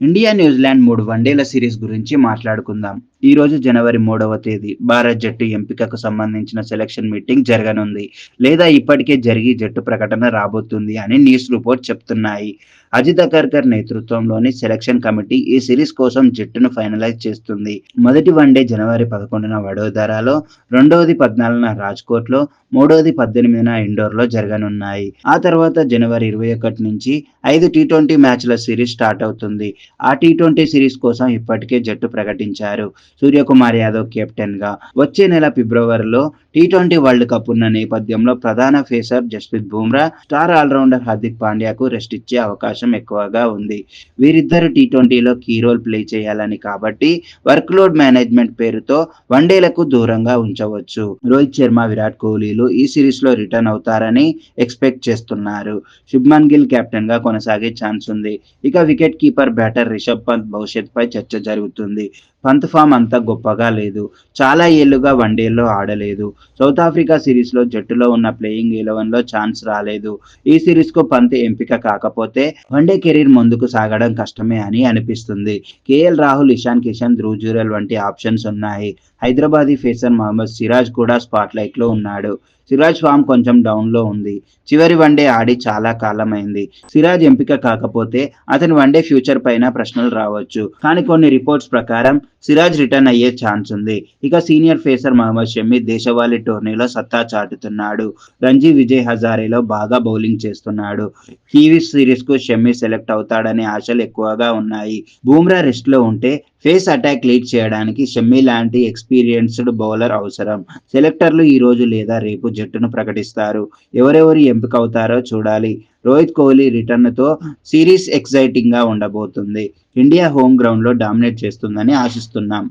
India New Zealand మూడు వన్డేల series గురించి మాట్లాడుకుందాం. ఈ రోజు జనవరి మూడవ తేదీ. భారత్ జట్టు ఎంపికకు సంబంధించిన సెలక్షన్ మీటింగ్ జరగనుంది. లేదా ఇప్పటికే జరిగి జట్టు ప్రకటన రాబోతుంది అని న్యూస్ రిపోర్ట్ చెప్తున్నాయి. అజిత్ అకర్కర్ నేతృత్వంలోని సెలక్షన్ కమిటీ ఈ సిరీస్ కోసం జట్టును ఫైనలైజ్ చేస్తుంది. మొదటి వన్డే జనవరి పదకొండున వడోదరాలో రెండవది పద్నాలుగున రాజ్కోట్లో మూడవది పద్దెనిమిదిన ఇండోర్లో జరగనున్నాయి. ఆ తర్వాత జనవరి ఇరవై ఒకటి నుంచి ఐదు టీ ట్వంటీ మ్యాచ్ల సిరీస్ స్టార్ట్ అవుతుంది. ఆ టీ ట్వంటీ సిరీస్ కోసం ఇప్పటికే జట్టు ప్రకటించారు. సూర్యకుమార్ యాదవ్ కెప్టెన్గా వచ్చే నెల ఫిబ్రవరిలో టీ ట్వంటీ వరల్డ్ కప్ ఉన్న నేపథ్యంలో ప్రధాన pacer Jasprit Bumrah star allrounder Hardik పాండ్యాకు rest ఇచ్చే అవకాశం ఎక్కువగా ఉంది. వీరిద్దరు టీ ట్వంటీలో కీ రోల్ ప్లే చేయాలని కాబట్టి వర్క్ లోడ్ మేనేజ్మెంట్ పేరుతో వన్డేలకు దూరంగా ఉంచవచ్చు. రోహిత్ శర్మ విరాట్ కోహ్లీలు ఈ సిరీస్లో రిటర్న్ అవుతారని ఎక్స్పెక్ట్ చేస్తున్నారు. శుభ్మన్ గిల్ కెప్టెన్గా కొనసాగే ఛాన్స్ ఉంది. ఇక wicket keeper batter Rishabh Pant భవిష్యత్ పై చర్చ జరుగుతుంది. పంత్ ఫామ్ అంత గొప్పగా లేదు. చాలా ఏళ్ళుగా వన్డేల్లో ఆడలేదు. సౌత్ ఆఫ్రికా సిరీస్లో జట్టులో ఉన్న ప్లేయింగ్ ఎలెవెన్లో ఛాన్స్ రాలేదు. ఈ సిరీస్కు పంత్ ఎంపిక కాకపోతే వన్డే కెరీర్ ముందుకు సాగడం కష్టమే అని అనిపిస్తుంది. కేఎల్ రాహుల్ ఇషాన్ కిషన్ ధ్రువ్ జురెల్ వంటి ఆప్షన్స్ ఉన్నాయి. హైదరాబాదీ ఫేసర్ మహమ్మద్ సిరాజ్ కూడా స్పాట్ లైట్లో ఉన్నాడు. సిరాజ్ ఫామ్ కొంచెం డౌన్లో ఉంది. చివరి వన్డే ఆడి చాలా కాలమైంది. సిరాజ్ ఎంపిక కాకపోతే అతని వన్డే ఫ్యూచర్ పైన ప్రశ్నలు రావచ్చు. కానీ కొన్ని రిపోర్ట్స్ ప్రకారం సిరాజ్ రిటర్న్ అయ్యే ఛాన్స్ ఉంది. ఇక సీనియర్ ఫేసర్ మహమ్మద్ షమీ దేశవాళీ టోర్నీలో సత్తా చాటుతున్నాడు. రంజీ విజయ్ హజారేలో బాగా బౌలింగ్ చేస్తున్నాడు. టీవీ సిరీస్కు షమీ సెలెక్ట్ అవుతాడనే ఆశలు ఎక్కువగా ఉన్నాయి. బూమ్రా రెస్ట్లో ఉంటే ఫేస్ అటాక్ లీడ్ చేయడానికి షమ్మి లాంటి ఎక్స్పీరియన్స్డ్ బౌలర్ అవసరం. సెలెక్టర్లు ఈ రోజు లేదా రేపు జట్టును ప్రకటిస్తారు. ఎవరెవరు ఎంపిక అవుతారో చూడాలి. రోహిత్ కోహ్లీ రిటర్న్తో సిరీస్ ఎక్సైటింగ్గా ఉండబోతుంది. ఇండియా హోమ్ గ్రౌండ్లో డామినేట్ చేస్తుందని ఆశిస్తున్నాం.